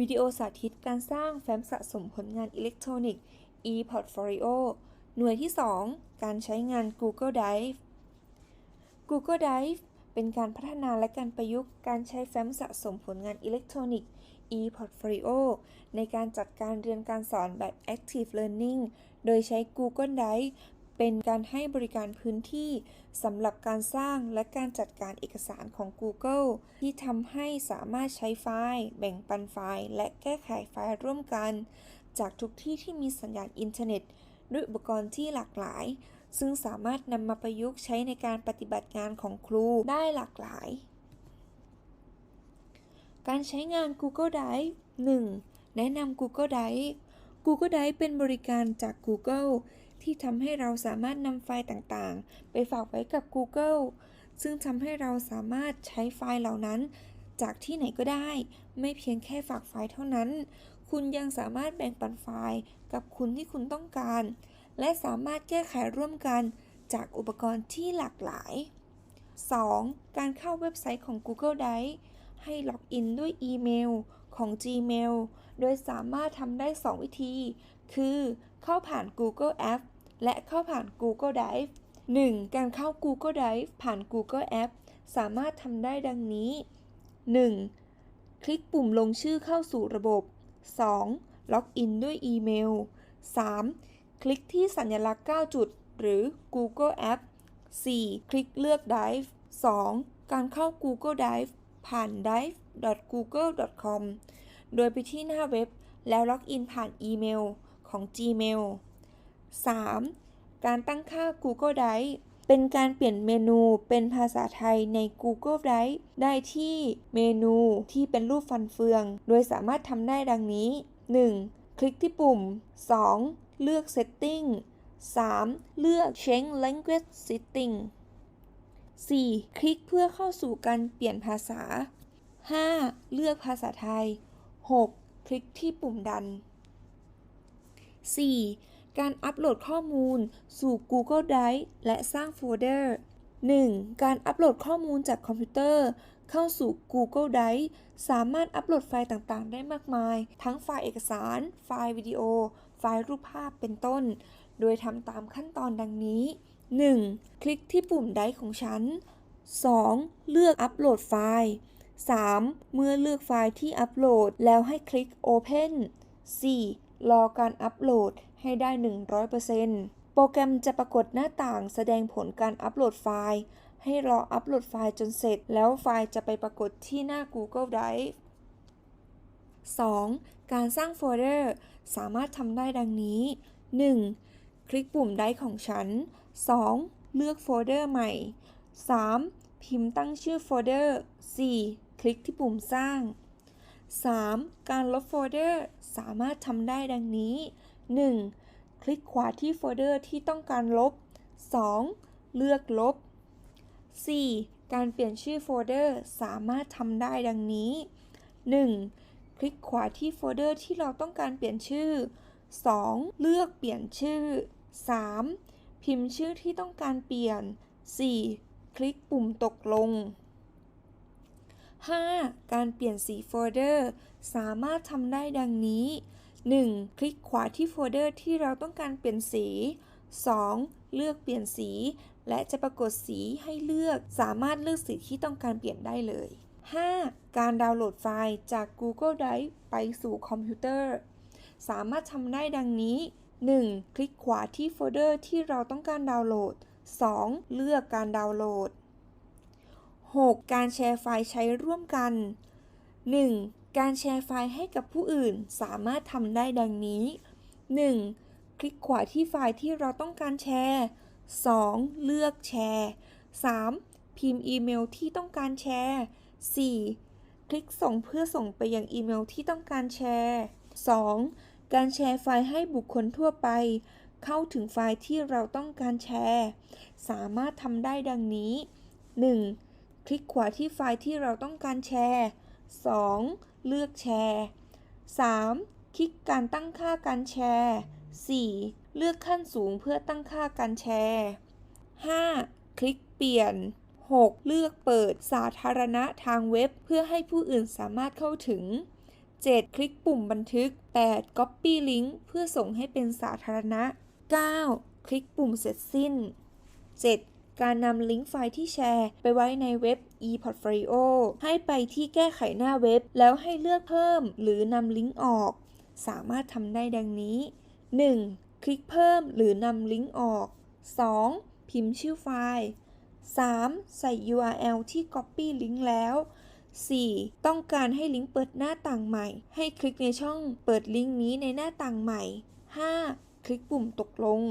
วิดีโอสาธิตการสร้างแฟ้มสะสมผลงานอิเล็กทรอนิกส์ e-portfolio หน่วยที่ 2 การใช้งาน Google Drive Google Drive เป็นการพัฒนาและการประยุกต์การใช้แฟ้มสะสมผลงานอิเล็กทรอนิกส์ e-portfolio ในการจัดการเรียนการสอนแบบ active learning โดยใช้ Google Drive เป็นการให้บริการพื้นที่สำหรับการสร้างและการจัดการเอกสารของ Google ที่ทำให้สามารถใช้ไฟล์ แบ่งปันไฟล์ และแก้ไขไฟล์ร่วมกัน จากทุกที่ที่มีสัญญาณอินเทอร์เน็ต ด้วยอุปกรณ์ที่หลากหลาย ซึ่งสามารถนำมาประยุกต์ใช้ในการปฏิบัติงานของครูได้หลากหลาย การใช้งาน Google Drive 1. แนะนำ Google Drive Google Drive เป็นบริการจาก Google ที่ทำให้เราสามารถนำไฟล์ต่างๆ ไปฝากไว้กับ Google ซึ่งทำให้เราสามารถใช้ไฟล์เหล่านั้น จากที่ไหนก็ได้ ไม่เพียงแค่ฝากไฟล์เท่านั้น คุณยังสามารถแบ่งปันไฟล์กับคุณที่คุณต้องการ และสามารถแก้ไขร่วมกันจากอุปกรณ์ที่หลากหลาย 2. การเข้าเว็บไซต์ของ Google Drive ให้ล็อกอินด้วยอีเมลของ Gmail โดยสามารถทำได้ 2 วิธี คือ เข้าผ่าน Google App และเข้าผ่าน Google Drive 1. การเข้า Google Drive ผ่าน Google App สามารถทำได้ดังนี้ 1. คลิกปุ่มลงชื่อเข้าสู่ระบบ 2. ล็อกอินด้วยอีเมล 3. คลิกที่สัญลักษณ์ 9 จุด หรือ Google App 4. คลิกเลือก Drive 2. การเข้า Google Drive ผ่าน drive.google.com โดยไปที่หน้าเว็บ แล้วล็อกอินผ่านอีเมลของ Gmail 3. การตั้งค่า Google Drive เป็นการเปลี่ยนเมนูเป็นภาษาไทยใน Google Drive ได้ที่เมนูที่เป็นรูปฟันเฟือง โดยสามารถทำได้ดังนี้ 1. คลิกที่ปุ่ม 2. เลือก Setting 3. เลือก Change Language Setting 4. คลิกเพื่อเข้าสู่การเปลี่ยนภาษา 5. เลือกภาษาไทย 6. คลิกที่ปุ่มดัน 4. การอัปโหลดข้อมูลสู่ Google Drive และสร้างโฟลเดอร์ 1. การอัปโหลดข้อมูลจากคอมพิวเตอร์ เข้าสู่ Google Drive สามารถอัปโหลดไฟล์ต่างๆ ได้มากมาย ทั้งไฟล์เอกสาร ไฟล์วิดีโอ ไฟล์รูปภาพเป็นต้น โดยทำตามขั้นตอนดังนี้ 1. คลิกที่ปุ่มไดร์ของฉัน 2. เลือกอัปโหลดไฟล์ 3. เมื่อเลือกไฟล์ที่อัปโหลดแล้วให้คลิก Open 4. รอการอัปโหลดให้ได้ 100%โปรแกรมจะปรากฏหน้าต่างแสดงผลการอัปโหลดไฟล์ ให้รออัปโหลดไฟล์จนเสร็จ แล้วไฟล์จะไปปรากฏที่หน้า Google Drive 2. การสร้างโฟลเดอร์ สามารถทำได้ดังนี้ 1. คลิกปุ่มไดของฉัน 2. เลือกโฟลเดอร์ใหม่ 3. พิมพ์ตั้งชื่อโฟลเดอร์ 4. คลิกที่ปุ่มสร้าง 3. การลบโฟลเดอร์สามารถทำได้ดังนี้ 1. คลิกขวาที่โฟลเดอร์ที่ต้องการลบ 2. เลือกลบ 4. การเปลี่ยนชื่อโฟลเดอร์สามารถทำได้ดังนี้ 1. คลิกขวาที่โฟลเดอร์ที่เราต้องการเปลี่ยนชื่อ 2. เลือกเปลี่ยนชื่อ 3. พิมพ์ชื่อที่ต้องการเปลี่ยน 4. คลิกปุ่มตกลง 5. การเปลี่ยนสีโฟลเดอร์สามารถทำได้ดังนี้ 1. คลิกขวาที่โฟลเดอร์ที่เราต้องการเปลี่ยนสี 2. เลือกเปลี่ยนสี และจะปรากฏสีให้เลือก สามารถเลือกสีที่ต้องการเปลี่ยนได้เลย 5. การดาวน์โหลดไฟล์จาก Google Drive ไปสู่คอมพิวเตอร์ สามารถทำได้ดังนี้ 1. คลิกขวาที่โฟลเดอร์ที่เราต้องการดาวน์โหลด 2. เลือกการดาวน์โหลด 6. การแชร์ไฟล์ใช้ร่วมกัน 1. การแชร์ไฟล์ให้กับผู้อื่นสามารถทำได้ดังนี้ 1. คลิกขวาที่ไฟล์ที่เราต้องการแชร์ 2. เลือกแชร์ 3. พิมพ์อีเมลที่ต้องการแชร์ 4. คลิกส่งเพื่อส่งไปยังอีเมลที่ต้องการแชร์ 2. การแชร์ไฟล์ให้บุคคลทั่วไป เข้าถึงไฟล์ที่เราต้องการแชร์ สามารถทำได้ดังนี้ 1. คลิกขวาที่ไฟล์ที่เราต้องการแชร์ 2. เลือกแชร์ 3. คลิกการตั้งค่าการแชร์ 4. เลือกขั้นสูงเพื่อตั้งค่าการแชร์ 5. คลิกเปลี่ยน 6. เลือกเปิดสาธารณะทางเว็บ เพื่อให้ผู้อื่นสามารถเข้าถึง 7. คลิกปุ่มบันทึก 8. Copy Link เพื่อส่งให้เป็นสาธารณะ 9. คลิกปุ่มเสร็จสิ้น 7. การนำลิงก์ไฟล์ที่แชร์ไปไว้ในเว็บ ePortfolio ให้ไปที่แก้ไขหน้าเว็บ แล้วให้เลือกเพิ่มหรือนำลิงก์ออก สามารถทำได้ดังนี้ 1. คลิกเพิ่มหรือนำลิงก์ออก 2. พิมพ์ชื่อไฟล์ 3. ใส่ URL ที่ Copy ลิงก์แล้ว 4. ต้องการให้ลิงก์เปิดหน้าต่างใหม่ ให้คลิกในช่องเปิดลิงก์นี้ในหน้าต่างใหม่ 5. คลิกปุ่มตกลง